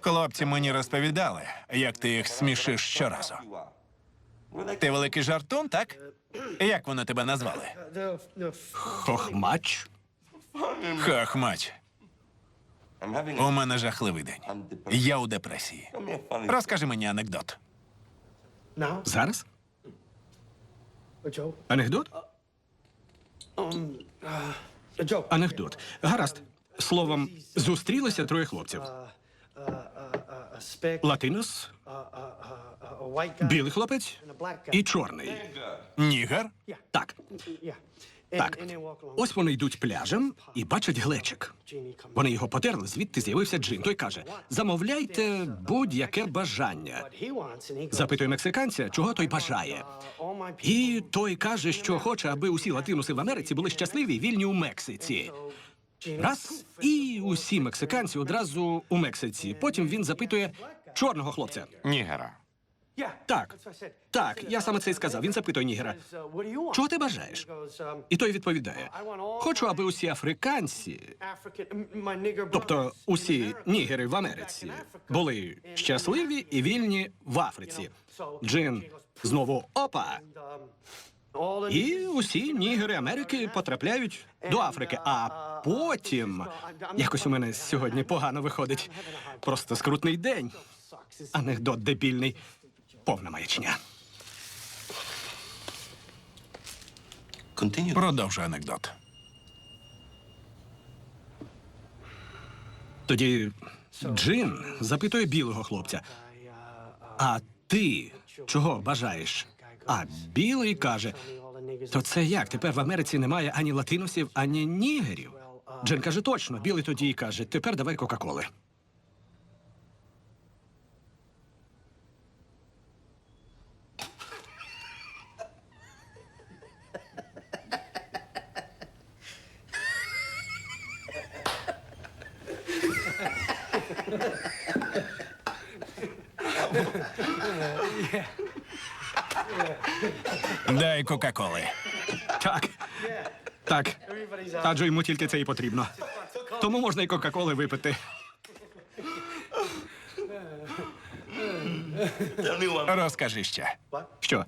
Хлопці мені розповідали, як ти їх смішиш щоразу. Ти великий жартун, так? Як вони тебе назвали? Хохмач. Having У мене жахливий день. Я у депресії. Розкажи мені анекдот. Зараз? Анекдот? Анекдот. Гаразд. Словом, зустрілися троє хлопців. Латинос, білий хлопець і чорний. Нігер? Так, так. Ось вони йдуть пляжем і бачать глечик. Вони його потерли, звідти з'явився джин. Той каже: замовляйте будь-яке бажання. Запитує мексиканця, чого той бажає. uh. І той каже, що хоче, аби усі латинуси в Америці були щасливі і вільні у Мексиці. Раз і усі мексиканці одразу у Мексиці. Потім він запитує чорного хлопця. Нігера. Так, так, я саме це й сказав. Він запитує Нігера. Чого ти бажаєш? І той відповідає: Хочу, аби усі африканці, тобто усі нігери в Америці, були щасливі і вільні в Африці. Джин знову опа. І усі нігери Америки потрапляють до Африки. А потім якось у мене сьогодні погано виходить. Просто скрутний день. Анекдот дебільний. Повна маячня. Продовжуй анекдот. Тоді Джин запитує білого хлопця. А ти чого бажаєш? А білий каже: то це як? Тепер в Америці немає ані латиносів, ані нігерів. Джин каже, точно. Білий тоді й каже: тепер давай Кока-Коли. Дай Кока-Коли. Так. Так. Адже йому тільки це і потрібно. Тому можна і Кока-Коли випити. Розкажи ще. Що?